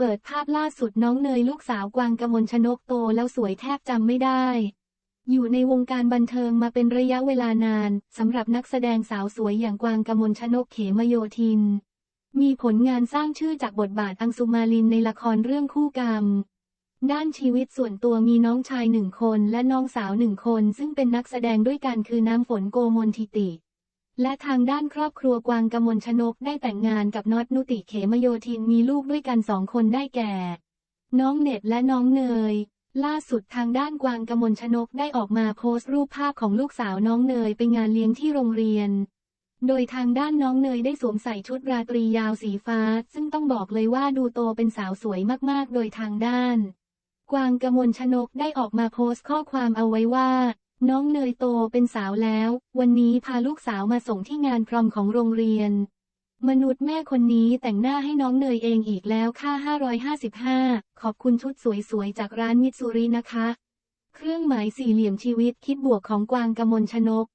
เปิดภาพล่าสุดน้องเนยลูกสาวกวางกมลชนกโตแล้วสวยแทบจำไม่ได้ อยู่ในวงการบันเทิงมาเป็นระยะเวลานานสำหรับนักแสดงสาวสวยอย่างกวางกมลชนกเขมโยธิน มีผลงานสร้างชื่อจากบทบาทอังสุมาลินในละครเรื่องคู่กรรม ด้านชีวิตส่วนตัวมีน้องชายหนึ่งคนและน้องสาวหนึ่งคนซึ่งเป็นนักแสดงด้วยกันคือน้ำฝนโกมลทิติ และทางด้านครอบครัวกวางกมลชนกได้แต่งงานกับน็อตนุติเขมโยธินมีลูกด้วยกันสองคนได้แก่ น้องเน็ตและน้องเนย ล่าสุดทางด้านกวางกมลชนกได้ออกมาโพสต์รูปภาพของลูกสาวน้องเนยไปงานเลี้ยงที่โรงเรียน โดยทางด้านน้องเนยได้สวมใส่ชุดราตรียาวสีฟ้า ซึ่งต้องบอกเลยว่าดูโตเป็นสาวสวยมากๆ โดยทางด้าน กวางกมลชนกได้ออกมาโพสต์ข้อความเอาไว้ว่า น้องเนยโตเป็นสาวแล้ว วันนี้พาลูกสาวมาส่งที่งานพรอมของโรงเรียน มนุษย์แม่คนนี้แต่งหน้าให้น้องเนยเองอีกแล้วค่า 555 ขอบคุณชุดสวยๆ จากร้านมิตซูรินะคะ เครื่องหมายสี่เหลี่ยมชีวิตคิดบวกของกวางกมลชนก